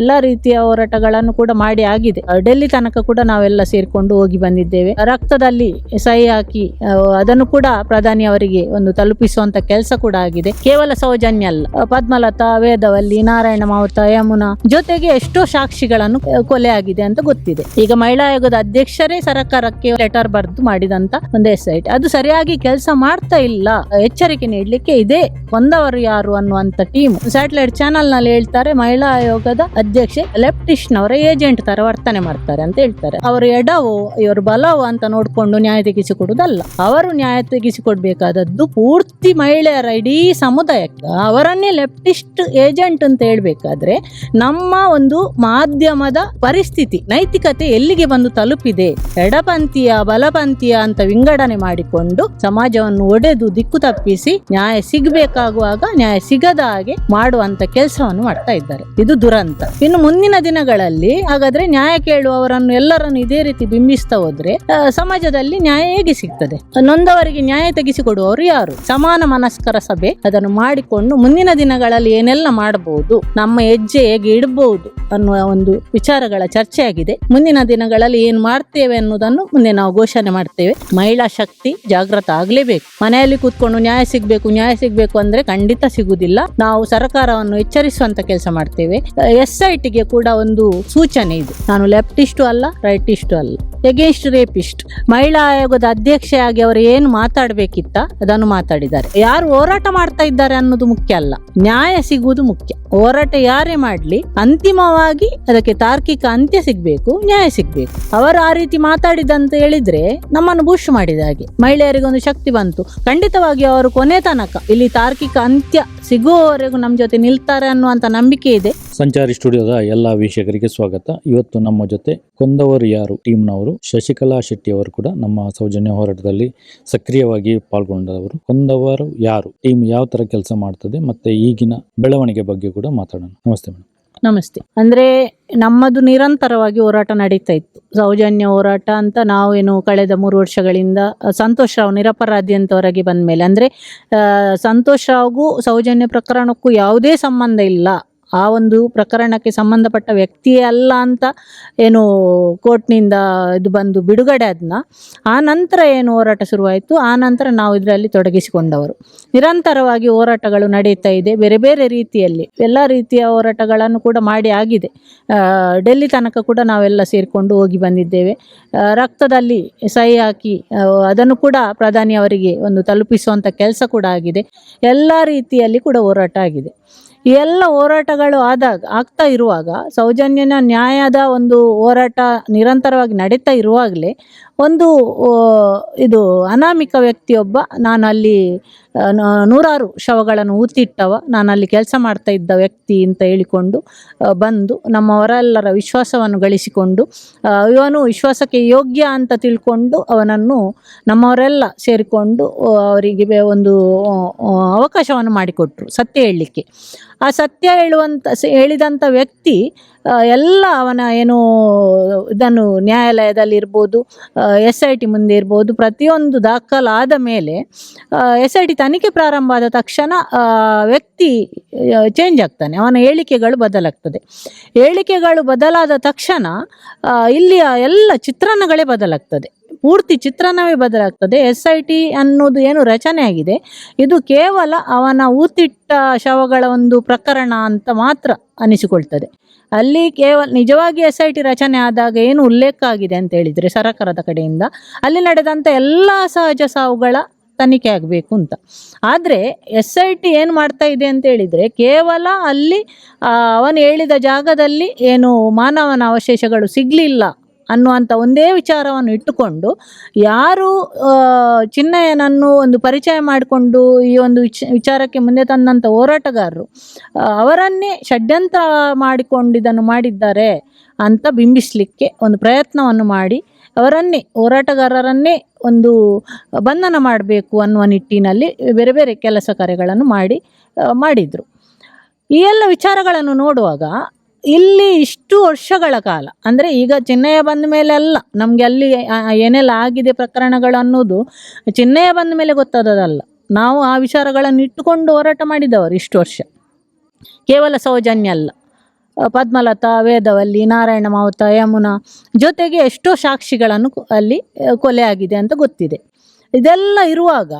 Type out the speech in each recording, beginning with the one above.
ಎಲ್ಲ ರೀತಿಯ ಹೋರಾಟಗಳನ್ನು ಕೂಡ ಮಾಡಿ ಆಗಿದೆ. ಡೆಲ್ಲಿ ತನಕ ಕೂಡ ನಾವೆಲ್ಲ ಸೇರಿಕೊಂಡು ಹೋಗಿ ಬಂದಿದ್ದೇವೆ. ರಕ್ತದಲ್ಲಿ ಸಹಿ ಹಾಕಿ ಅದನ್ನು ಕೂಡ ಪ್ರಧಾನಿ ಅವರಿಗೆ ಒಂದು ತಲುಪಿಸುವಂತ ಕೆಲಸ ಕೂಡ ಆಗಿದೆ. ಕೇವಲ ಸೌಜನ್ಯ ಅಲ್ಲ. ಪದ್ಮಲತಾ, ವೇದವಲ್ಲಿ, ನಾರಾಯಣ ಮಾವುತ, ಯಮುನಾ ಜೊತೆಗೆ ಎಷ್ಟೋ ಸಾಕ್ಷಿಗಳನ್ನು ಕೊಲೆ ಆಗಿದೆ ಅಂತ ಗೊತ್ತಿದೆ. ಈಗ ಮಹಿಳಾ ಆಯೋಗದ ಅಧ್ಯಕ್ಷರೇ ಸರ್ಕಾರಕ್ಕೆ ಲೆಟರ್ ಬರೆದು ಮಾಡಿದಂತ ಒಂದು ಎಸ್ ಅದು ಸರಿಯಾಗಿ ಕೆಲಸ ಮಾಡ್ತಾ ಇಲ್ಲ. ಎಚ್ಚರಿಕೆ ನೀಡಲಿಕ್ಕೆ ಇದೆ. ಕೊಂದವರು ಯಾರು ಅನ್ನುವಂತ ಟೀಮ್ ಸ್ಯಾಟಲೈಟ್ ಚಾನೆಲ್ನಲ್ಲಿ ಹೇಳ್ತಾರೆ, ಮಹಿಳಾ ಆಯೋಗದ ಅಧ್ಯಕ್ಷೆ ಲೆಫ್ಟಿಸ್ಟ್ನವರ ಏಜೆಂಟ್ ತರ ವರ್ತನೆ ಮಾಡ್ತಾರೆ ಅಂತ ಹೇಳ್ತಾರೆ. ಅವರು ಎಡವು, ಇವರು ಬಲವು ಅಂತ ನೋಡ್ಕೊಂಡು ನ್ಯಾಯ ತೆಗೆಸಿಕೊಡುವುದಲ್ಲ. ಅವರು ನ್ಯಾಯ ತೆಗೆಸಿಕೊಡ್ಬೇಕಾದದ್ದು ಪೂರ್ತಿ ಮಹಿಳೆಯರ ಇಡೀ ಸಮುದಾಯಕ್ಕೆ. ಅವರನ್ನೇ ಲೆಫ್ಟಿಸ್ಟ್ ಏಜೆಂಟ್ ಅಂತ ಹೇಳ್ಬೇಕಾದ್ರೆ ನಮ್ಮ ಒಂದು ಮಾಧ್ಯಮದ ಪರಿಸ್ಥಿತಿ, ನೈತಿಕತೆ ಎಲ್ಲಿಗೆ ಬಂದು ತಲುಪಿದೆ? ಎಡಪಂಥೀಯ, ಬಲಪಂಥೀಯ ಅಂತ ವಿಂಗಡಣೆ ಮಾಡಿಕೊಂಡು ಸಮಾಜವನ್ನು ಒಡೆದು ದಿಕ್ಕು ತಪ್ಪಿಸಿ ನ್ಯಾಯ ಸಿಗಬೇಕಾಗುವಾಗ ನ್ಯಾಯ ಸಿಗದ ಹಾಗೆ ಮಾಡುವಂತ ಕೆಲಸವನ್ನು ಮಾಡ್ತಾ ಇದ್ದಾರೆ. ಇದು ದುರಂತ. ಇನ್ನು ಮುಂದಿನ ದಿನಗಳಲ್ಲಿ ಹಾಗಾದ್ರೆ ನ್ಯಾಯ ಕೇಳುವವರನ್ನು ಎಲ್ಲರನ್ನು ಇದೇ ರೀತಿ ಬಿಂಬಿಸ್ತಾ ಹೋದ್ರೆ ಸಮಾಜದಲ್ಲಿ ನ್ಯಾಯ ಹೇಗೆ ಸಿಗ್ತದೆ? ನೊಂದವರಿಗೆ ನ್ಯಾಯ ತೆಗೆಸಿಕೊಡುವವರು ಯಾರು? ಸಮಾನ ಮನಸ್ಕರ ಸಭೆ, ಅದನ್ನು ಮಾಡಿಕೊಂಡು ಮುಂದಿನ ದಿನಗಳಲ್ಲಿ ಏನೆಲ್ಲ ಮಾಡಬಹುದು, ನಮ್ಮ ಹೆಜ್ಜೆ ಹೇಗೆ ಇಡಬಹುದು ಅನ್ನುವ ಒಂದು ವಿಚಾರಗಳ ಚರ್ಚೆ ಆಗಿದೆ ಮುಂದಿನ ದಿನಗಳಲ್ಲಿ ಏನ್ ಮಾಡ್ತೇವೆ ಅನ್ನೋದನ್ನು ಮುಂದೆ ನಾವು ಘೋಷಣೆ ಮಾಡ್ತೇವೆ. ಮಹಿಳಾ ಶಕ್ತಿ ಜಾಗೃತ ಆಗ್ಲೇಬೇಕು. ಮನೆಯಲ್ಲಿ ಕೂತ್ಕೊಂಡು ನ್ಯಾಯ ಸಿಗ್ಬೇಕು ನ್ಯಾಯ ಸಿಗ್ಬೇಕು ಅಂದ್ರೆ ಖಂಡಿತ ಸಿಗುದಿಲ್ಲ ನಾವು ಸರ್ಕಾರವನ್ನು ಎಚ್ಚರಿಸುವಂತ ಕೆಲಸ ಮಾಡ್ತೇವೆ. ಎಸ್ ಐ ಟಿಗೆ ಕೂಡ ಒಂದು ಸೂಚನೆ ಇದೆ. ನಾನು ಲೆಫ್ಟಿಸ್ಟು ಅಲ್ಲ ರೈಟಿಸ್ಟು ಅಲ್ಲ. Against rapist. ಮಹಿಳಾ ಆಯೋಗದ ಅಧ್ಯಕ್ಷೆಯಾಗಿ ಅವರು ಏನು ಮಾತಾಡಬೇಕಿತ್ತ ಅದನ್ನು ಮಾತಾಡಿದ್ದಾರೆ. ಯಾರು ಹೋರಾಟ ಮಾಡ್ತಾ ಇದ್ದಾರೆ ಅನ್ನೋದು ಮುಖ್ಯ ಅಲ್ಲ. ನ್ಯಾಯ ಸಿಗುವುದು ಮುಖ್ಯ. ಹೋರಾಟ ಯಾರೇ ಮಾಡ್ಲಿ, ಅಂತಿಮವಾಗಿ ಅದಕ್ಕೆ ತಾರ್ಕಿಕ ಅಂತ್ಯ ಸಿಗ್ಬೇಕು, ನ್ಯಾಯ ಸಿಗ್ಬೇಕು. ಅವರು ಆ ರೀತಿ ಮಾತಾಡಿದಂತ ಹೇಳಿದ್ರೆ ನಮ್ಮನ್ನು ಬುಷ್ ಮಾಡಿದ ಹಾಗೆ. ಮಹಿಳೆಯರಿಗೆ ಒಂದು ಶಕ್ತಿ ಬಂತು. ಖಂಡಿತವಾಗಿ ಅವರು ಕೊನೆ ತನಕ ಇಲ್ಲಿ ತಾರ್ಕಿಕ ಅಂತ್ಯ ಸಿಗುವವರೆಗೂ ನಮ್ಮ ಜೊತೆ ನಿಲ್ತಾರೆ ಅನ್ನುವಂತ ನಂಬಿಕೆ ಇದೆ. ಸಂಚಾರಿ ಸ್ಟುಡಿಯೋದ ಎಲ್ಲ ವೀಕ್ಷಕರಿಗೆ ಸ್ವಾಗತ. ಇವತ್ತು ನಮ್ಮ ಜೊತೆ ಕೊಂದವರು ಯಾರು? ಟೀಮ್ನವರು. ಶಶಿಕಲಾ ಶೆಟ್ಟಿ ಅವರು ಕೂಡ ನಮ್ಮ ಸೌಜನ್ಯ ಹೋರಾಟದಲ್ಲಿ ಸಕ್ರಿಯವಾಗಿ ಪಾಲ್ಗೊಂಡವರು. ಕೊಂದವರು ಯಾರು? ಟೀಮ್ ಯಾವ ತರ ಕೆಲಸ ಮಾಡ್ತದೆ ಮತ್ತೆ ಈಗಿನ ಬೆಳವಣಿಗೆ ಬಗ್ಗೆ ಕೂಡ ಮಾತಾಡೋಣ. ನಮಸ್ತೆ ಮೇಡಮ್. ನಮಸ್ತೆ. ಅಂದ್ರೆ ನಮ್ಮದು ನಿರಂತರವಾಗಿ ಹೋರಾಟ ನಡೀತಾ ಇತ್ತು. ಸೌಜನ್ಯ ಹೋರಾಟ ಅಂತ ನಾವೇನು ಕಳೆದ ಮೂರು ವರ್ಷಗಳಿಂದ ಸಂತೋಷ್ ರಾವ್ ನಿರಪರಾಧಿ ಅಂತ ಹೊರಗೆ ಬಂದ ಮೇಲೆ ಅಂದ್ರೆ ಸಂತೋಷ್ ರಾವ್ಗೂ ಸೌಜನ್ಯ ಪ್ರಕರಣಕ್ಕೂ ಯಾವುದೇ ಸಂಬಂಧ ಇಲ್ಲ. ಆ ಒಂದು ಪ್ರಕರಣಕ್ಕೆ ಸಂಬಂಧಪಟ್ಟ ವ್ಯಕ್ತಿಯೇ ಅಲ್ಲ ಅಂತ ಏನು ಕೋರ್ಟ್ನಿಂದ ಇದು ಬಂದು ಬಿಡುಗಡೆ ಅದನ್ನ ಆ ನಂತರ ಏನು ಹೋರಾಟ ಶುರುವಾಯಿತು, ಆ ನಂತರ ನಾವು ಇದರಲ್ಲಿ ತೊಡಗಿಸಿಕೊಂಡವರು. ನಿರಂತರವಾಗಿ ಹೋರಾಟಗಳು ನಡೀತಾ ಇದೆ, ಬೇರೆ ಬೇರೆ ರೀತಿಯಲ್ಲಿ. ಎಲ್ಲ ರೀತಿಯ ಹೋರಾಟಗಳನ್ನು ಕೂಡ ಮಾಡಿ ಆಗಿದೆ. ಡೆಲ್ಲಿ ತನಕ ಕೂಡ ನಾವೆಲ್ಲ ಸೇರಿಕೊಂಡು ಹೋಗಿ ಬಂದಿದ್ದೇವೆ. ರಕ್ತದಲ್ಲಿ ಸಹಿ ಹಾಕಿ ಅದನ್ನು ಕೂಡ ಪ್ರಧಾನಿ ಅವರಿಗೆ ಒಂದು ತಲುಪಿಸುವಂಥ ಕೆಲಸ ಕೂಡ ಆಗಿದೆ. ಎಲ್ಲ ರೀತಿಯಲ್ಲಿ ಕೂಡ ಹೋರಾಟ ಆಗಿದೆ. ಎಲ್ಲ ಹೋರಾಟಗಳು ಆದಾಗ, ಆಗ್ತಾ ಇರುವಾಗ, ಸೌಜನ್ಯನ ನ್ಯಾಯದ ಒಂದು ಹೋರಾಟ ನಿರಂತರವಾಗಿ ನಡೀತಾ ಇರುವಾಗಲೇ ಒಂದು ಇದು ಅನಾಮಿಕ ವ್ಯಕ್ತಿಯೊಬ್ಬ ನಾನಲ್ಲಿ ನೂರಾರು ಶವಗಳನ್ನು ಊತಿಟ್ಟವ, ನಾನಲ್ಲಿ ಕೆಲಸ ಮಾಡ್ತಾ ಇದ್ದ ವ್ಯಕ್ತಿ ಅಂತ ಹೇಳಿಕೊಂಡು ಬಂದು ನಮ್ಮವರೆಲ್ಲರ ವಿಶ್ವಾಸವನ್ನು ಗಳಿಸಿಕೊಂಡು ಇವನು ವಿಶ್ವಾಸಕ್ಕೆ ಯೋಗ್ಯ ಅಂತ ತಿಳ್ಕೊಂಡು ಅವನನ್ನು ನಮ್ಮವರೆಲ್ಲ ಸೇರಿಕೊಂಡು ಅವರಿಗೆ ಒಂದು ಅವಕಾಶವನ್ನು ಮಾಡಿಕೊಟ್ರು, ಸತ್ಯ ಹೇಳಲಿಕ್ಕೆ. ಆ ಸತ್ಯ ಹೇಳುವಂಥ ಹೇಳಿದಂಥ ವ್ಯಕ್ತಿ ಎಲ್ಲ ಅವನ ಏನು ಇದನ್ನು ನ್ಯಾಯಾಲಯದಲ್ಲಿ ಇರ್ಬೋದು ಎಸ್ ಐ ಟಿ ಮುಂದೆ ಇರ್ಬೋದು ಪ್ರತಿಯೊಂದು ದಾಖಲಾದ ಮೇಲೆ ಎಸ್ ಐ ಟಿ ತನಿಖೆ ಪ್ರಾರಂಭ ಆದ ತಕ್ಷಣ ವ್ಯಕ್ತಿ ಚೇಂಜ್ ಆಗ್ತಾನೆ. ಅವನ ಹೇಳಿಕೆಗಳು ಬದಲಾಗ್ತದೆ. ಹೇಳಿಕೆಗಳು ಬದಲಾದ ತಕ್ಷಣ ಇಲ್ಲಿಯ ಎಲ್ಲ ಚಿತ್ರಣಗಳೇ ಬದಲಾಗ್ತದೆ. ಪೂರ್ತಿ ಚಿತ್ರಣವೇ ಬದಲಾಗ್ತದೆ. ಎಸ್ ಐ ಟಿ ಅನ್ನೋದು ಏನು ರಚನೆ ಆಗಿದೆ. ಇದು ಕೇವಲ ಅವನ ಊತಿಟ್ಟ ಶವಗಳ ಒಂದು ಪ್ರಕರಣ ಅಂತ ಮಾತ್ರ ಅನಿಸಿಕೊಳ್ತದೆ. ಅಲ್ಲಿ ಕೇವಲ ನಿಜವಾಗಿ ಎಸ್ ಐ ಟಿ ರಚನೆ ಆದಾಗ ಏನು ಉಲ್ಲೇಖ ಆಗಿದೆ ಅಂತ ಹೇಳಿದರೆ ಸರಕಾರದ ಕಡೆಯಿಂದ ಅಲ್ಲಿ ನಡೆದಂಥ ಎಲ್ಲ ಸಹಜ ಸಾವುಗಳ ತನಿಖೆ ಆಗಬೇಕು ಅಂತ. ಆದರೆ ಎಸ್ ಐ ಟಿ ಏನು ಮಾಡ್ತಾ ಇದೆ ಅಂತ ಹೇಳಿದರೆ ಕೇವಲ ಅಲ್ಲಿ ಅವನು ಹೇಳಿದ ಜಾಗದಲ್ಲಿ ಏನು ಮಾನವನ ಅವಶೇಷಗಳು ಸಿಗಲಿಲ್ಲ ಅನ್ನುವಂಥ ಒಂದೇ ವಿಚಾರವನ್ನು ಇಟ್ಟುಕೊಂಡು ಯಾರು ಚಿನ್ನಯ್ಯನನ್ನು ಒಂದು ಪರಿಚಯ ಮಾಡಿಕೊಂಡು ಈ ಒಂದು ವಿಚ, ವಿಚಾರಕ್ಕೆ ಮುಂದೆ ತಂದಂಥ ಹೋರಾಟಗಾರರು ಅವರನ್ನೇ ಷಡ್ಯಂತ್ರ ಮಾಡಿಕೊಂಡು ಇದನ್ನು ಮಾಡಿದ್ದಾರೆ ಅಂತ ಬಿಂಬಿಸಲಿಕ್ಕೆ ಒಂದು ಪ್ರಯತ್ನವನ್ನು ಮಾಡಿ ಅವರನ್ನೇ, ಹೋರಾಟಗಾರರನ್ನೇ ಒಂದು ಬಂಧನ ಮಾಡಬೇಕು ಅನ್ನುವ ನಿಟ್ಟಿನಲ್ಲಿ ಬೇರೆ ಬೇರೆ ಕೆಲಸ ಕಾರ್ಯಗಳನ್ನು ಮಾಡಿ ಮಾಡಿದರು. ಈ ಎಲ್ಲ ವಿಚಾರಗಳನ್ನು ನೋಡುವಾಗ ಇಲ್ಲಿ ಇಷ್ಟು ವರ್ಷಗಳ ಕಾಲ, ಅಂದರೆ ಈಗ ಚಿನ್ನಯ ಬಂದ ಮೇಲೆ ಅಲ್ಲ, ನಮಗೆ ಅಲ್ಲಿ ಏನೆಲ್ಲ ಆಗಿದೆ ಪ್ರಕರಣಗಳು ಅನ್ನೋದು ಚಿನ್ನಯ ಬಂದ ಮೇಲೆ ಗೊತ್ತಾದದಲ್ಲ ನಾವು ಆ ವಿಚಾರಗಳನ್ನು ಇಟ್ಟುಕೊಂಡು ಹೋರಾಟ ಮಾಡಿದವರು ಇಷ್ಟು ವರ್ಷ. ಕೇವಲ ಸೌಜನ್ಯ ಅಲ್ಲ. ಪದ್ಮಲತಾ, ವೇದವಲ್ಲಿ, ನಾರಾಯಣ ಮಾವುತ, ಯಮುನಾ ಜೊತೆಗೆ ಎಷ್ಟೋ ಸಾಕ್ಷಿಗಳನ್ನು ಅಲ್ಲಿ ಕೊಲೆ ಆಗಿದೆ ಅಂತ ಗೊತ್ತಿದೆ. ಇದೆಲ್ಲ ಇರುವಾಗ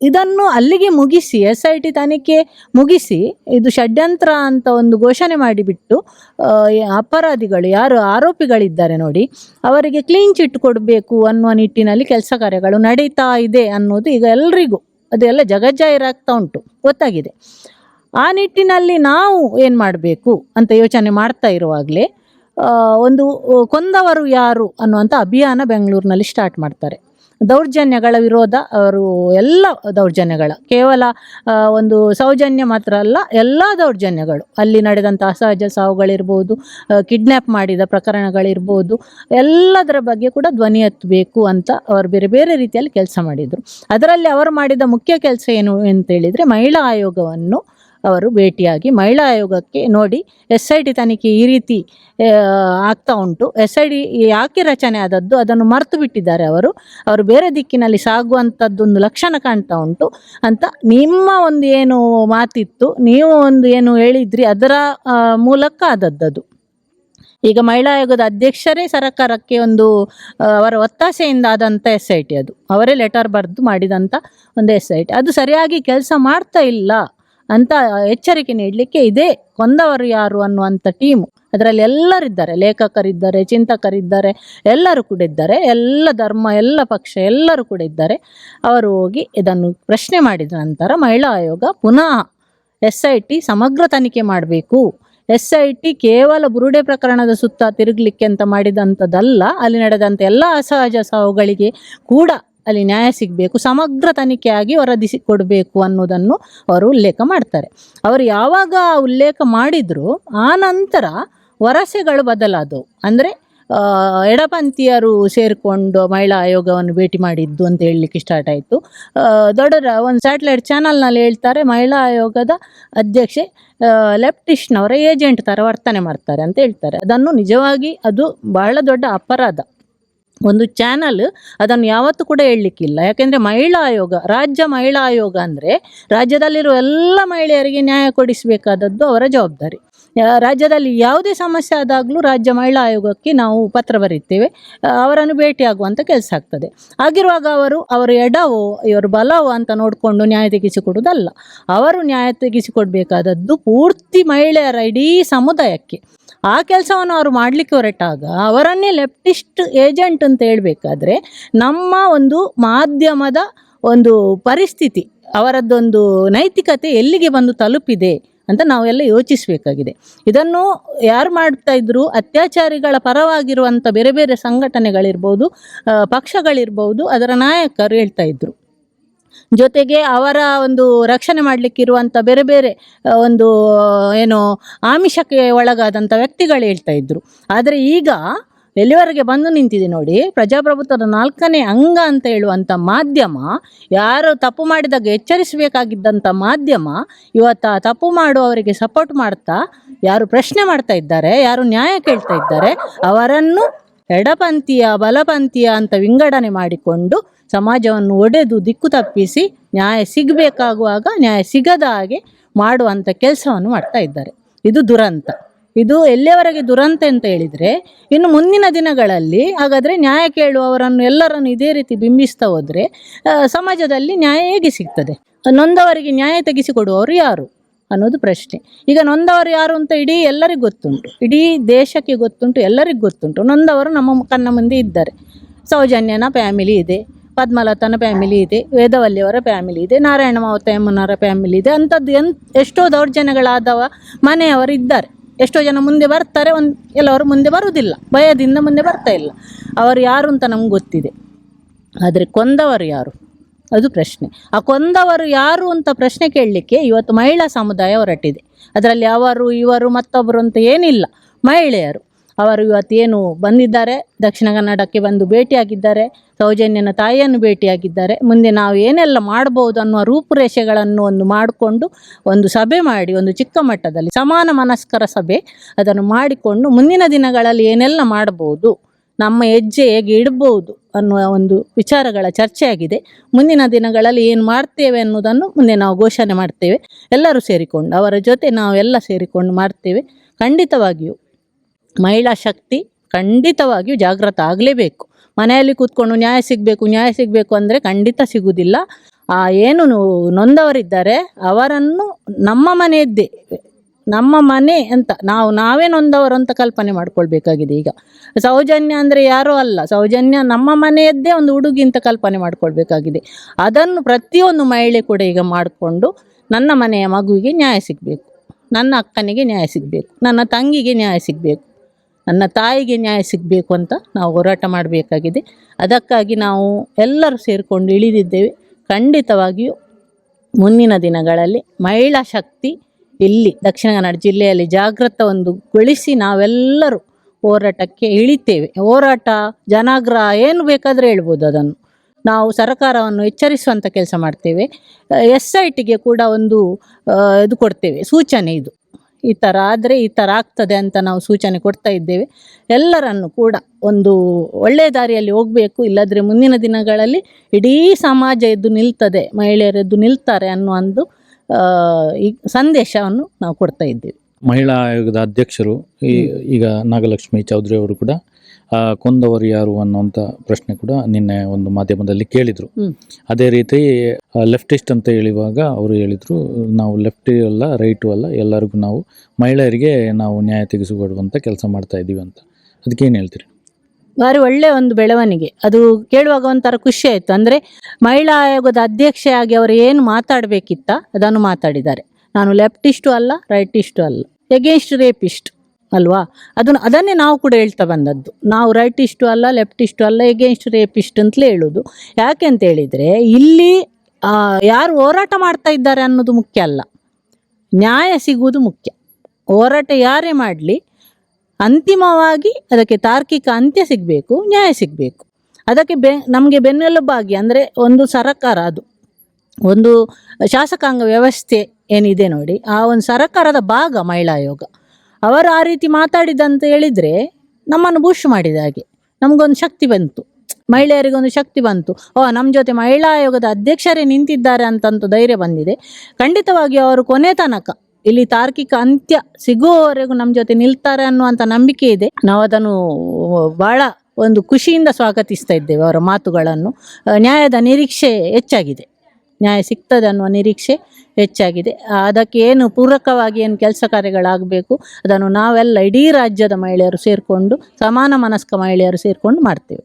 ಇದನ್ನು ಅಲ್ಲಿಗೆ ಮುಗಿಸಿ, ಎಸ್ ಐ ಟಿ ತನಿಖೆ ಮುಗಿಸಿ, ಇದು ಷಡ್ಯಂತ್ರ ಅಂತ ಒಂದು ಘೋಷಣೆ ಮಾಡಿಬಿಟ್ಟು ಅಪರಾಧಿಗಳು ಯಾರು, ಆರೋಪಿಗಳಿದ್ದಾರೆ ನೋಡಿ, ಅವರಿಗೆ ಕ್ಲೀನ್ ಚಿಟ್ ಕೊಡಬೇಕು ಅನ್ನುವ ನಿಟ್ಟಿನಲ್ಲಿ ಕೆಲಸ ಕಾರ್ಯಗಳು ನಡೀತಾ ಇದೆ ಅನ್ನೋದು ಈಗ ಎಲ್ರಿಗೂ, ಅದೆಲ್ಲ ಜಗಜ್ಜಾಹಿರಾಗ್ತಾ ಉಂಟು, ಗೊತ್ತಾಗಿದೆ. ಆ ನಿಟ್ಟಿನಲ್ಲಿ ನಾವು ಏನು ಮಾಡಬೇಕು ಅಂತ ಯೋಚನೆ ಮಾಡ್ತಾ ಇರುವಾಗಲೇ ಒಂದು ಕೊಂದವರು ಯಾರು ಅನ್ನುವಂಥ ಅಭಿಯಾನ ಬೆಂಗಳೂರಿನಲ್ಲಿ ಸ್ಟಾರ್ಟ್ ಮಾಡ್ತಾರೆ. ದೌರ್ಜನ್ಯಗಳ ವಿರೋಧ ಅವರು ಎಲ್ಲ ದೌರ್ಜನ್ಯಗಳ, ಕೇವಲ ಒಂದು ಸೌಜನ್ಯ ಮಾತ್ರ ಅಲ್ಲ, ಎಲ್ಲ ದೌರ್ಜನ್ಯಗಳು. ಅಲ್ಲಿ ನಡೆದಂಥ ಅಸಹಜ ಸಾವುಗಳಿರ್ಬೋದು ಕಿಡ್ನ್ಯಾಪ್ ಮಾಡಿದ ಪ್ರಕರಣಗಳಿರ್ಬೋದು, ಎಲ್ಲದರ ಬಗ್ಗೆ ಕೂಡ ಧ್ವನಿ ಎತ್ತಬೇಕು ಅಂತ ಅವರು ಬೇರೆ ಬೇರೆ ರೀತಿಯಲ್ಲಿ ಕೆಲಸ ಮಾಡಿದರು. ಅದರಲ್ಲಿ ಅವರು ಮಾಡಿದ ಮುಖ್ಯ ಕೆಲಸ ಏನು ಅಂತೇಳಿದರೆ ಮಹಿಳಾ ಆಯೋಗವನ್ನು ಅವರು ಭೇಟಿಯಾಗಿ ಮಹಿಳಾ ಆಯೋಗಕ್ಕೆ ನೋಡಿ ಎಸ್ ಐ ಟಿ ತನಿಖೆ ಈ ರೀತಿ ಆಗ್ತಾ ಉಂಟು. ಎಸ್ ಐ ಡಿ ಯಾಕೆ ರಚನೆ ಆದದ್ದು? ಅದನ್ನು ಮರೆತು ಬಿಟ್ಟಿದ್ದಾರೆ ಅವರು. ಅವರು ಬೇರೆ ದಿಕ್ಕಿನಲ್ಲಿ ಸಾಗುವಂಥದ್ದೊಂದು ಲಕ್ಷಣ ಕಾಣ್ತಾ ಉಂಟು. ಅಂತ ನಿಮ್ಮ ಒಂದು ಏನು ಮಾತಿತ್ತು, ನೀವು ಒಂದು ಏನು ಹೇಳಿದ್ರಿ, ಅದರ ಮೂಲಕ ಆದದ್ದದು. ಈಗ ಮಹಿಳಾ ಆಯೋಗದ ಅಧ್ಯಕ್ಷರೇ ಸರ್ಕಾರಕ್ಕೆ ಒಂದು ಅವರ ಒತ್ತಾಸೆಯಿಂದ ಆದಂಥ ಎಸ್ ಐ ಟಿ ಅದು. ಅವರೇ ಲೆಟರ್ ಬರೆದು ಮಾಡಿದಂಥ ಒಂದು ಎಸ್ ಐ ಟಿ. ಅದು ಸರಿಯಾಗಿ ಕೆಲಸ ಮಾಡ್ತಾ ಇಲ್ಲ. ಅಂತ ಎಚ್ಚರಿಕೆ ನೀಡಲಿಕ್ಕೆ ಇದೇ ಕೊಂದವರು ಯಾರು ಅನ್ನುವಂಥ ಟೀಮು ಅದರಲ್ಲಿ ಎಲ್ಲರಿದ್ದಾರೆ. ಲೇಖಕರಿದ್ದಾರೆ, ಚಿಂತಕರಿದ್ದಾರೆ, ಎಲ್ಲರೂ ಕೂಡ ಇದ್ದಾರೆ. ಎಲ್ಲ ಧರ್ಮ, ಎಲ್ಲ ಪಕ್ಷ ಎಲ್ಲರೂ ಕೂಡ ಇದ್ದಾರೆ. ಅವರು ಹೋಗಿ ಇದನ್ನು ಪ್ರಶ್ನೆ ಮಾಡಿದ ನಂತರ ಮಹಿಳಾ ಆಯೋಗ ಪುನಃ ಎಸ್ ಐ ಟಿ ಸಮಗ್ರ ತನಿಖೆ ಮಾಡಬೇಕು. ಎಸ್ ಐ ಟಿ ಕೇವಲ ಬುರುಡೆ ಪ್ರಕರಣದ ಸುತ್ತ ತಿರುಗಲಿಕ್ಕೆ ಅಂತ ಮಾಡಿದಂಥದ್ದಲ್ಲ, ಅಲ್ಲಿ ನಡೆದಂಥ ಎಲ್ಲ ಅಸಹಜ ಸಾವುಗಳಿಗೆ ಕೂಡ ಅಲ್ಲಿ ನ್ಯಾಯ ಸಿಗಬೇಕು, ಸಮಗ್ರ ತನಿಖೆಯಾಗಿ ವರದಿ ಕೊಡಬೇಕು ಅನ್ನೋದನ್ನು ಅವರು ಉಲ್ಲೇಖ ಮಾಡ್ತಾರೆ. ಅವರು ಯಾವಾಗ ಉಲ್ಲೇಖ ಮಾಡಿದ್ರು, ಆ ನಂತರ ವರಸೆಗಳು ಬದಲಾದವು. ಅಂದರೆ ಎಡಪಂಥೀಯರು ಸೇರಿಕೊಂಡು ಮಹಿಳಾ ಆಯೋಗವನ್ನು ಭೇಟಿ ಮಾಡಿದ್ದು ಅಂತ ಹೇಳಲಿಕ್ಕೆ ಸ್ಟಾರ್ಟ್ ಆಯಿತು. ದೊಡ್ಡ ಒಂದು ಸ್ಯಾಟಲೈಟ್ ಚಾನಲ್ನಲ್ಲಿ ಹೇಳ್ತಾರೆ, ಮಹಿಳಾ ಆಯೋಗದ ಅಧ್ಯಕ್ಷೆ ಲೆಫ್ಟಿಸ್ಟ್ನವರ ಏಜೆಂಟ್ ಥರ ವರ್ತನೆ ಮಾಡ್ತಾರೆ ಅಂತ ಹೇಳ್ತಾರೆ. ಅದನ್ನು ನಿಜವಾಗಿ ಅದು ಬಹಳ ದೊಡ್ಡ ಅಪರಾಧ. ಒಂದು ಚಾನಲ್ ಅದನ್ನು ಯಾವತ್ತೂ ಕೂಡ ಹೇಳಲಿಕ್ಕಿಲ್ಲ. ಯಾಕೆಂದರೆ ಮಹಿಳಾ ಆಯೋಗ, ರಾಜ್ಯ ಮಹಿಳಾ ಆಯೋಗ ಅಂದರೆ ರಾಜ್ಯದಲ್ಲಿರುವ ಎಲ್ಲ ಮಹಿಳೆಯರಿಗೆ ನ್ಯಾಯ ಕೊಡಿಸಬೇಕಾದದ್ದು ಅವರ ಜವಾಬ್ದಾರಿ. ರಾಜ್ಯದಲ್ಲಿ ಯಾವುದೇ ಸಮಸ್ಯೆ ಆದಾಗಲೂ ರಾಜ್ಯ ಮಹಿಳಾ ಆಯೋಗಕ್ಕೆ ನಾವು ಪತ್ರ ಬರೀತೇವೆ ಅವರನ್ನು ಭೇಟಿಯಾಗುವಂಥ ಕೆಲಸ ಆಗ್ತದೆ. ಆಗಿರುವಾಗ ಅವರು, ಅವರ ಎಡವೋ, ಇವರು ಬಲವೋ ಅಂತ ನೋಡಿಕೊಂಡು ನ್ಯಾಯ ತೆಗೆಸಿಕೊಡುವುದಲ್ಲ. ಅವರು ನ್ಯಾಯ ತೆಗೆಸಿಕೊಡ್ಬೇಕಾದದ್ದು ಪೂರ್ತಿ ಮಹಿಳೆಯರ ಇಡೀ ಸಮುದಾಯಕ್ಕೆ. ಆ ಕೆಲಸವನ್ನು ಅವರು ಮಾಡಲಿಕ್ಕೆ ಹೊರಟಾಗ ಅವರನ್ನೇ ಲೆಫ್ಟಿಸ್ಟ್ ಏಜೆಂಟ್ ಅಂತ ಹೇಳಬೇಕಾದ್ರೆ ನಮ್ಮ ಒಂದು ಮಾಧ್ಯಮದ ಒಂದು ಪರಿಸ್ಥಿತಿ, ಅವರದ್ದೊಂದು ನೈತಿಕತೆ ಎಲ್ಲಿಗೆ ಬಂದು ತಲುಪಿದೆ ಅಂತ ನಾವೆಲ್ಲ ಯೋಚಿಸಬೇಕಾಗಿದೆ. ಇದನ್ನು ಯಾರು ಮಾಡ್ತಾ ಇದ್ರು, ಅತ್ಯಾಚಾರಿಗಳ ಪರವಾಗಿರುವಂಥ ಬೇರೆ ಬೇರೆ ಸಂಘಟನೆಗಳಿರ್ಬೋದು ಪಕ್ಷಗಳಿರ್ಬೋದು, ಅದರ ನಾಯಕರು ಹೇಳ್ತಾ ಇದ್ರು. ಜೊತೆಗೆ ಅವರ ಒಂದು ರಕ್ಷಣೆ ಮಾಡಲಿಕ್ಕಿರುವಂಥ ಬೇರೆ ಬೇರೆ ಒಂದು, ಏನು, ಆಮಿಷಕ್ಕೆ ಒಳಗಾದಂಥ ವ್ಯಕ್ತಿಗಳು ಹೇಳ್ತಾ ಇದ್ರು. ಆದರೆ ಈಗ ಎಲ್ಲಿವರೆಗೆ ಬಂದು ನಿಂತಿದೆ ನೋಡಿ, ಪ್ರಜಾಪ್ರಭುತ್ವದ ನಾಲ್ಕನೇ ಅಂಗ ಅಂತ ಹೇಳುವಂಥ ಮಾಧ್ಯಮ, ಯಾರು ತಪ್ಪು ಮಾಡಿದಾಗ ಎಚ್ಚರಿಸಬೇಕಾಗಿದ್ದಂಥ ಮಾಧ್ಯಮ, ಇವತ್ತು ಆ ತಪ್ಪು ಮಾಡುವವರಿಗೆ ಸಪೋರ್ಟ್ ಮಾಡ್ತಾ, ಯಾರು ಪ್ರಶ್ನೆ ಮಾಡ್ತಾ ಇದ್ದಾರೆ, ಯಾರು ನ್ಯಾಯ ಕೇಳ್ತಾ ಇದ್ದಾರೆ, ಅವರನ್ನು ಎಡಪಂಥೀಯ, ಬಲಪಂಥೀಯ ಅಂತ ವಿಂಗಡಣೆ ಮಾಡಿಕೊಂಡು ಸಮಾಜವನ್ನು ಒಡೆದು ದಿಕ್ಕು ತಪ್ಪಿಸಿ ನ್ಯಾಯ ಸಿಗಬೇಕಾಗುವಾಗ ನ್ಯಾಯ ಸಿಗದ ಹಾಗೆ ಮಾಡುವಂಥ ಕೆಲಸವನ್ನು ಮಾಡ್ತಾ ಇದ್ದಾರೆ. ಇದು ದುರಂತ. ಇದು ಎಲ್ಲಿಯವರೆಗೆ ದುರಂತ ಅಂತ ಹೇಳಿದರೆ ಇನ್ನು ಮುಂದಿನ ದಿನಗಳಲ್ಲಿ ಹಾಗಾದರೆ ನ್ಯಾಯ ಕೇಳುವವರನ್ನು ಎಲ್ಲರನ್ನು ಇದೇ ರೀತಿ ಬಿಂಬಿಸ್ತಾ ಹೋದರೆ ಸಮಾಜದಲ್ಲಿ ನ್ಯಾಯ ಹೇಗೆ ಸಿಗ್ತದೆ? ನೊಂದವರಿಗೆ ನ್ಯಾಯ ತೆಗೆಸಿಕೊಡುವವರು ಯಾರು ಅನ್ನೋದು ಪ್ರಶ್ನೆ. ಈಗ ನೊಂದವರು ಯಾರು ಅಂತ ಇಡೀ ಎಲ್ಲರಿಗೂ ಗೊತ್ತುಂಟು. ಇಡೀ ದೇಶಕ್ಕೆ ಗೊತ್ತುಂಟು, ಎಲ್ಲರಿಗೂ ಗೊತ್ತುಂಟು. ನೊಂದವರು ನಮ್ಮ ಕಣ್ಣ ಮುಂದೆ ಇದ್ದಾರೆ. ಸೌಜನ್ಯನ ಫ್ಯಾಮಿಲಿ ಇದೆ. ಪದ್ಮಲತನ ಫ್ಯಾಮಿಲಿ ಇದೆ, ವೇದವಲ್ಲಿಯವರ ಫ್ಯಾಮಿಲಿ ಇದೆ, ನಾರಾಯಣ ಮಾವತ ಯಮ್ಮನವರ ಫ್ಯಾಮಿಲಿ ಇದೆ, ಅಂಥದ್ದು ಎನ್, ಎಷ್ಟೋ ದೌರ್ಜನ್ಯಗಳಾದವ ಮನೆಯವರು ಇದ್ದಾರೆ ಎಷ್ಟೋ ಜನ ಮುಂದೆ ಬರ್ತಾರೆ, ಒಂದು ಎಲ್ಲವರು ಮುಂದೆ ಬರುವುದಿಲ್ಲ, ಭಯದಿಂದ ಮುಂದೆ ಬರ್ತಾ ಇಲ್ಲ. ಅವರು ಯಾರು ಅಂತ ನಮ್ಗೆ ಗೊತ್ತಿದೆ. ಆದರೆ ಕೊಂದವರು ಯಾರು? ಅದು ಪ್ರಶ್ನೆ. ಆ ಕೊಂದವರು ಯಾರು ಅಂತ ಪ್ರಶ್ನೆ ಕೇಳಲಿಕ್ಕೆ ಇವತ್ತು ಮಹಿಳಾ ಸಮುದಾಯ ಹೊರಟಿದೆ. ಅದರಲ್ಲಿ ಅವರು, ಇವರು ಮತ್ತೊಬ್ಬರು ಅಂತ ಏನಿಲ್ಲ. ಮಹಿಳೆಯರು. ಅವರು ಇವತ್ತೇನು ಬಂದಿದ್ದಾರೆ, ದಕ್ಷಿಣ ಕನ್ನಡಕ್ಕೆ ಬಂದು ಭೇಟಿಯಾಗಿದ್ದಾರೆ, ಸೌಜನ್ಯನ ತಾಯಿಯನ್ನು ಭೇಟಿಯಾಗಿದ್ದಾರೆ. ಮುಂದೆ ನಾವು ಏನೆಲ್ಲ ಮಾಡಬಹುದು ಅನ್ನುವ ರೂಪುರೇಷೆಗಳನ್ನು ಒಂದು ಮಾಡಿಕೊಂಡು ಒಂದು ಸಭೆ ಮಾಡಿ, ಒಂದು ಚಿಕ್ಕ ಮಟ್ಟದಲ್ಲಿ ಸಮಾನ ಮನಸ್ಕರ ಸಭೆ ಅದನ್ನು ಮಾಡಿಕೊಂಡು ಮುಂದಿನ ದಿನಗಳಲ್ಲಿ ಏನೆಲ್ಲ ಮಾಡಬಹುದು ನಮ್ಮ ಹೆಜ್ಜೆ ಹೇಗೆ ಇಡ್ಬೋದು ಅನ್ನುವ ಒಂದು ವಿಚಾರಗಳ ಚರ್ಚೆಯಾಗಿದೆ. ಮುಂದಿನ ದಿನಗಳಲ್ಲಿ ಏನು ಮಾಡ್ತೇವೆ ಅನ್ನೋದನ್ನು ಮುಂದೆ ನಾವು ಘೋಷಣೆ ಮಾಡ್ತೇವೆ. ಎಲ್ಲರೂ ಸೇರಿಕೊಂಡು, ಅವರ ಜೊತೆ ನಾವೆಲ್ಲ ಸೇರಿಕೊಂಡು ಮಾಡ್ತೇವೆ. ಖಂಡಿತವಾಗಿಯೂ ಮಹಿಳಾ ಶಕ್ತಿ ಖಂಡಿತವಾಗಿಯೂ ಜಾಗೃತ ಆಗಲೇಬೇಕು. ಮನೆಯಲ್ಲಿ ಕೂತ್ಕೊಂಡು ನ್ಯಾಯ ಸಿಗಬೇಕು ನ್ಯಾಯ ಸಿಗಬೇಕು ಅಂದರೆ ಖಂಡಿತ ಸಿಗುವುದಿಲ್ಲ ಆ ಏನು ನೊಂದವರಿದ್ದಾರೆ ಅವರನ್ನು ನಮ್ಮ ಮನೆಯದ್ದೇ, ನಮ್ಮ ಮನೆ ಅಂತ, ನಾವು, ನಾವೇ ನೊಂದವರು ಅಂತ ಕಲ್ಪನೆ ಮಾಡ್ಕೊಳ್ಬೇಕಾಗಿದೆ ಈಗ. ಸೌಜನ್ಯ ಅಂದರೆ ಯಾರೂ ಅಲ್ಲ. ಸೌಜನ್ಯ ನಮ್ಮ ಮನೆಯದ್ದೇ ಒಂದು ಉಡುಗಿ ಅಂತ ಕಲ್ಪನೆ ಮಾಡ್ಕೊಳ್ಬೇಕಾಗಿದೆ. ಅದನ್ನು ಪ್ರತಿಯೊಂದು ಮಹಿಳೆ ಕೂಡ ಈಗ ಮಾಡಿಕೊಂಡು ನನ್ನ ಮನೆಯ ಮಗುವಿಗೆ ನ್ಯಾಯ ಸಿಗಬೇಕು. ನನ್ನ ಅಕ್ಕನಿಗೆ ನ್ಯಾಯ ಸಿಗಬೇಕು. ನನ್ನ ತಂಗಿಗೆ ನ್ಯಾಯ ಸಿಗಬೇಕು. ನನ್ನ ತಾಯಿಗೆ ನ್ಯಾಯ ಸಿಗಬೇಕು ಅಂತ ನಾವು ಹೋರಾಟ ಮಾಡಬೇಕಾಗಿದೆ. ಅದಕ್ಕಾಗಿ ನಾವು ಎಲ್ಲರೂ ಸೇರಿಕೊಂಡು ಇಳಿದಿದ್ದೇವೆ. ಖಂಡಿತವಾಗಿಯೂ ಮುಂದಿನ ದಿನಗಳಲ್ಲಿ ಮಹಿಳಾ ಶಕ್ತಿ ಇಲ್ಲಿ ದಕ್ಷಿಣ ಕನ್ನಡ ಜಿಲ್ಲೆಯಲ್ಲಿ ಜಾಗೃತ ಒಂದು ಗೊಳಿಸಿ ನಾವೆಲ್ಲರೂ ಹೋರಾಟಕ್ಕೆ ಇಳಿತೇವೆ. ಹೋರಾಟ ಜನಾಗ್ರಹ ಏನು ಬೇಕಾದರೆ ಹೇಳ್ಬೋದು ಅದನ್ನು. ನಾವು ಸರ್ಕಾರವನ್ನು ಎಚ್ಚರಿಸುವಂಥ ಕೆಲಸ ಮಾಡ್ತೇವೆ. ಎಸ್ ಐ ಟಿಗೆ ಕೂಡ ಒಂದು ಇದು ಕೊಡ್ತೇವೆ. ಸೂಚನೆ ಇದು. ಈ ಥರ ಆದರೆ ಈ ಥರ ಆಗ್ತದೆ ಅಂತ ನಾವು ಸೂಚನೆ ಕೊಡ್ತಾ ಇದ್ದೇವೆ. ಎಲ್ಲರನ್ನು ಕೂಡ ಒಂದು ಒಳ್ಳೆಯ ದಾರಿಯಲ್ಲಿ ಹೋಗಬೇಕು ಇಲ್ಲದ್ರೆ ಮುಂದಿನ ದಿನಗಳಲ್ಲಿ ಇಡೀ ಸಮಾಜ ಎದ್ದು ನಿಲ್ತದೆ ಮಹಿಳೆಯರು ಎದ್ದು ನಿಲ್ತಾರೆ ಅನ್ನೋ ಒಂದು ಈ ಸಂದೇಶವನ್ನು ನಾವು ಕೊಡ್ತಾ ಇದ್ದೇವೆ. ಮಹಿಳಾ ಆಯೋಗದ ಅಧ್ಯಕ್ಷರು ಈ- ಈಗ ನಾಗಲಕ್ಷ್ಮಿ ಚೌಧರಿ ಅವರು ಕೂಡ ಕೊಂದವರು ಯಾರು ಅನ್ನುವಂಥ ಪ್ರಶ್ನೆ ಕೂಡ ನಿನ್ನೆ ಒಂದು ಮಾಧ್ಯಮದಲ್ಲಿ ಕೇಳಿದರು. ಅದೇ ರೀತಿ ಲೆಫ್ಟಿಸ್ಟ್ ಅಂತ ಹೇಳುವಾಗ ಅವರು ಹೇಳಿದರು ನಾವು ಲೆಫ್ಟ್ ಅಲ್ಲ ರೈಟು ಅಲ್ಲ ಎಲ್ಲರಿಗೂ ನಾವು ಮಹಿಳೆಯರಿಗೆ ನಾವು ನ್ಯಾಯ ತೆಗೆಸಿಕೊಡುವಂಥ ಕೆಲಸ ಮಾಡ್ತಾ ಇದ್ದೀವಿ ಅಂತ. ಅದಕ್ಕೆ ಏನು ಹೇಳ್ತೀರಿ? ಭಾರಿ ಒಳ್ಳೆಯ ಒಂದು ಬೆಳವಣಿಗೆ. ಅದು ಕೇಳುವಾಗ ಒಂಥರ ಖುಷಿ ಆಯಿತು. ಅಂದರೆ ಮಹಿಳಾ ಆಯೋಗದ ಅಧ್ಯಕ್ಷೆಯಾಗಿ ಅವರು ಏನು ಮಾತಾಡಬೇಕಿತ್ತ ಅದನ್ನು ಮಾತಾಡಿದ್ದಾರೆ. ನಾನು ಲೆಫ್ಟಿಸ್ಟು ಅಲ್ಲ ರೈಟಿಸ್ಟು ಅಲ್ಲ ಎಗೇನ್ಸ್ಟ್ ರೇಪಿಸ್ಟ್ ಅಲ್ವಾ? ಅದನ್ನು, ಅದನ್ನೇ ನಾವು ಕೂಡ ಹೇಳ್ತಾ ಬಂದದ್ದು. ನಾವು ರೈಟಿಷ್ಟು ಅಲ್ಲ ಲೆಫ್ಟಿಷ್ಟು ಅಲ್ಲ ಎಗೇನ್ಸ್ಟ್ ರೇಪಿಸ್ಟ್ ಅಂತಲೇ ಹೇಳೋದು. ಯಾಕೆ ಅಂತ ಹೇಳಿದರೆ, ಇಲ್ಲಿ ಯಾರು ಹೋರಾಟ ಮಾಡ್ತಾ ಇದ್ದಾರೆ ಅನ್ನೋದು ಮುಖ್ಯ ಅಲ್ಲ. ನ್ಯಾಯ ಸಿಗುವುದು ಮುಖ್ಯ. ಹೋರಾಟ ಯಾರೇ ಮಾಡಲಿ, ಅಂತಿಮವಾಗಿ ಅದಕ್ಕೆ ತಾರ್ಕಿಕ ಅಂತ್ಯ ಸಿಗಬೇಕು, ನ್ಯಾಯ ಸಿಗಬೇಕು. ಅದಕ್ಕೆ ಬೆ, ನಮಗೆ ಬೆನ್ನೆಲುಬಾಗಿ ಅಂದರೆ ಒಂದು ಸರಕಾರ ಅದು. ಒಂದು ಶಾಸಕಾಂಗ ವ್ಯವಸ್ಥೆ ಏನಿದೆ ನೋಡಿ, ಆ ಒಂದು ಸರಕಾರದ ಭಾಗ ಮಹಿಳಾ ಆಯೋಗ. ಅವರು ಆ ರೀತಿ ಮಾತಾಡಿದಂತ ಹೇಳಿದ್ರೆ ನಮ್ಮನ್ನು ಬುಷ್ ಮಾಡಿದ ಹಾಗೆ. ನಮಗೊಂದು ಶಕ್ತಿ ಬಂತು. ಮಹಿಳೆಯರಿಗೆ ಒಂದು ಶಕ್ತಿ ಬಂತು. ಓ ನಮ್ಮ ಜೊತೆ ಮಹಿಳಾ ಆಯೋಗದ ಅಧ್ಯಕ್ಷರೇ ನಿಂತಿದ್ದಾರೆ ಅಂತಂತೂ ಧೈರ್ಯ ಬಂದಿದೆ. ಖಂಡಿತವಾಗಿ ಅವರು ಕೊನೆ ತನಕ ಇಲ್ಲಿ ತಾರ್ಕಿಕ ಅಂತ್ಯ ಸಿಗುವವರೆಗೂ ನಮ್ಮ ಜೊತೆ ನಿಲ್ತಾರೆ ಅನ್ನುವಂಥ ನಂಬಿಕೆ ಇದೆ. ನಾವು ಅದನ್ನು ಬಹಳ ಒಂದು ಖುಷಿಯಿಂದ ಸ್ವಾಗತಿಸ್ತಾ ಇದ್ದೇವೆ ಅವರ ಮಾತುಗಳನ್ನು. ನ್ಯಾಯದ ನಿರೀಕ್ಷೆ ಹೆಚ್ಚಾಗಿದೆ. ನ್ಯಾಯ ಸಿಗ್ತದೆ ಅನ್ನುವ ನಿರೀಕ್ಷೆ ಹೆಚ್ಚಾಗಿದೆ. ಅದಕ್ಕೆ ಏನು ಪೂರಕವಾಗಿ ಏನು ಕೆಲಸ ಕಾರ್ಯಗಳಾಗಬೇಕು, ಅದನ್ನು ನಾವೆಲ್ಲ ಇಡೀ ರಾಜ್ಯದ ಮಹಿಳೆಯರು ಸೇರಿಕೊಂಡು, ಸಮಾನ ಮನಸ್ಕ ಮಹಿಳೆಯರು ಸೇರಿಕೊಂಡು ಮಾಡ್ತೇವೆ.